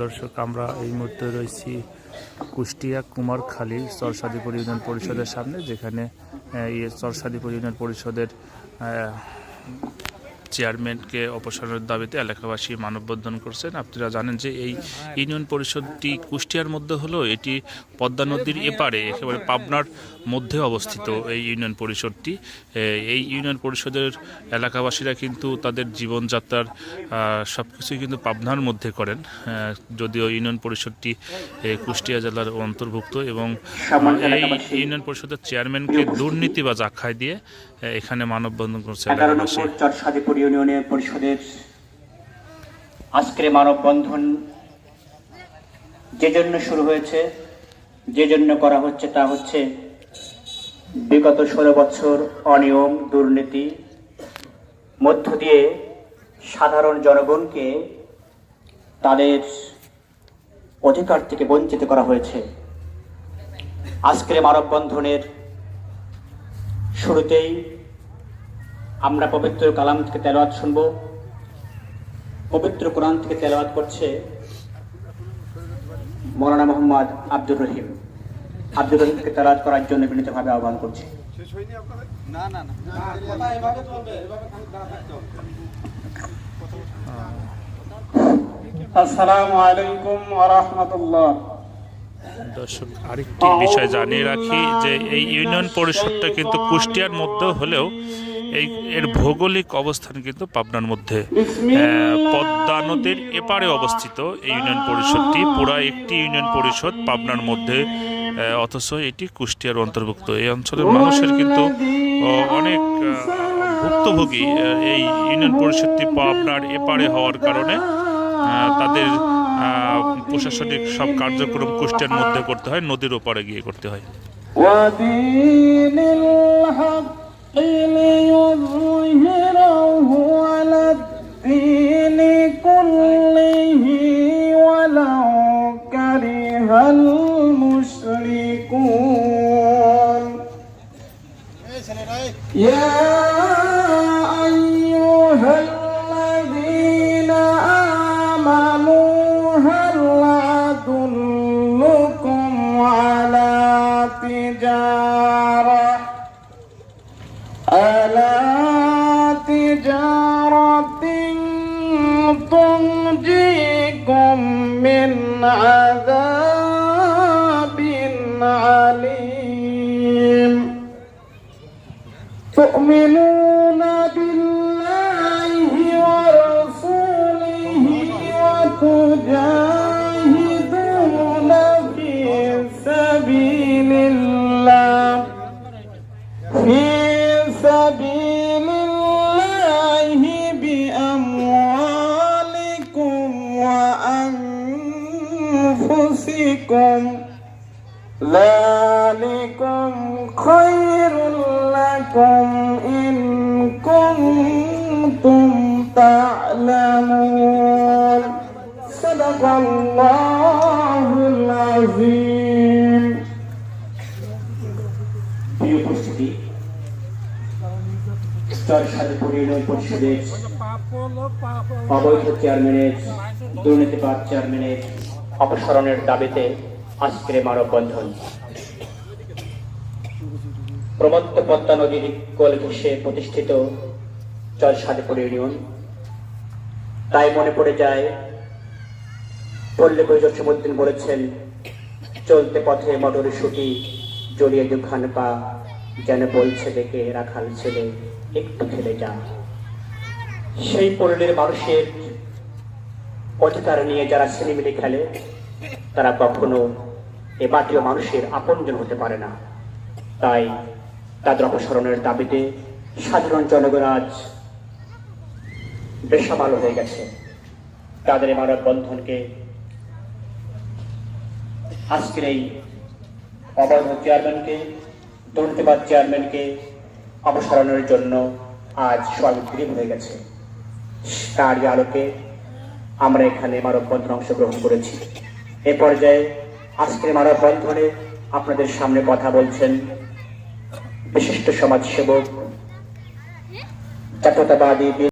দর্শক, আমরা এই মুহূর্তে রয়েছি কুষ্টিয়া কুমারখালী চরসাদিপুর ইউনিয়ন পরিষদের সামনে, যেখানে চরসাদিপুর ইউনিয়ন পরিষদের চেয়ারম্যানকে অপসারণের দাবিতে এলাকাবাসী মানববন্ধন করছেন। আপনারা জানেন যে এই ইউনিয়ন পরিষদটি কুষ্টিয়ার মধ্যে হলেও এটি পদ্মা নদীর এপারে, একেবারে পাবনার মধ্যে অবস্থিত এই ইউনিয়ন পরিষদটি। এই ইউনিয়ন পরিষদের এলাকাবাসীরা কিন্তু তাদের জীবনযাত্রার সব কিছুই কিন্তু পাবনার মধ্যে করেন। যদিও ইউনিয়ন পরিষদটি কুষ্টিয়া জেলার অন্তর্ভুক্ত এবং এই ইউনিয়ন পরিষদের চেয়ারম্যানকে দুর্নীতি বা আখ্যায় দিয়ে এখানে মানববন্ধন করছে এগারো নম্বর চরসাদিপুর ইউনিয়নের পরিষদের আজকের মানববন্ধন যে জন্য শুরু হয়েছে যে জন্য করা হচ্ছে তা হচ্ছে বিগত ষোলো বছর অনিয়ম দুর্নীতি মধ্য দিয়ে সাধারণ জনগণকে তাদের অধিকার থেকে বঞ্চিত করা হয়েছে। আজকের মানববন্ধনের শুরুতেই আমরা পবিত্র কালাম থেকে তেলাওয়াত শুনব। পবিত্র কোরআন থেকে তেলাওয়াত করছে মৌলানা মোহাম্মদ আব্দুর রহিম। আব্দুর রহিমকে তেলাওয়াত করার জন্য বিনীতভাবে আহ্বান করছি। আসসালামু আলাইকুম ওয়া রাহমাতুল্লাহ। দর্শক আরেকটি বিষয় জানিয়ে রাখি যে এই ইউনিয়ন পরিষদটা কিন্তু কুষ্টিয়ার মধ্যে হলেও এই এর ভৌগোলিক অবস্থান কিন্তু পাবনার মধ্যে পদ্মা নদীর এপারে অবস্থিত এই ইউনিয়ন পরিষদটি। পুরা একটি ইউনিয়ন পরিষদ পাবনার মধ্যে অথচ এটি কুষ্টিয়ার অন্তর্ভুক্ত। এই অঞ্চলের মানুষের কিন্তু অনেক ভুক্তভোগী এই ইউনিয়ন পরিষদটি পাবনার এপারে হওয়ার কারণে তাদের প্রশাসনিক সব কার্যক্রম কুষ্টিয়ার মধ্যে করতে হয় নদীর ওপারে গিয়ে করতে হয়। ليظهره على الدين كله ولو كره المشركون يا ألا تجارة تنجيكم من عذاب عليم تؤمنون وأنفسكم ذلكم خير لكم إن كنتم تعلمون صدق الله العظيم প্রিয় উপস্থিতি চরসাদিপুর ইউনিয়ন পরিষদের অবৈধ চেয়ারম্যানের দুর্নীতিবাদ চেয়ারম্যানের অপসারণের দাবিতে আজকের মানববন্ধন। প্রমত্ত পদ্মা নদীর কোল ঘেঁষে প্রতিষ্ঠিত চরসাদিপুর ইউনিয়ন। তাই মনে পড়ে যায়, পল্লী কৈশোর সমুদ্দিন বলেছেন, চলতে পথে মটর সুটি জড়িয়ে দুখান পা যেন বলছে দেখে রাখাল ছেলে, একটু খেলে যা। সেই পল্লীর মানুষের অধিকার নিয়ে যারা ছেলেমিলে খেলে, তারা কখনো এ মাটিও মানুষের আপনজন হতে পারে না। তাই তাদের অপসারণের দাবিতে সাধারণ জনগণ আজ বেসামাল হয়ে গেছে। তাদের এই মানববন্ধনকে আজকের এই অবৈধ চেয়ারম্যানকে দুর্নীতিবাদ চেয়ারম্যানকে অপসারণের জন্য আজ সবাই উদ্গ্রীব হয়ে গেছে। তারই আলোকে আমরা এখানে মানববন্ধন অংশগ্রহণ করেছি। এ পর্যায়ে আজকের মানববন্ধনে আপনাদের সামনে কথা বলছেন বিশিষ্ট সমাজসেবক, জাতীয়তাবাদী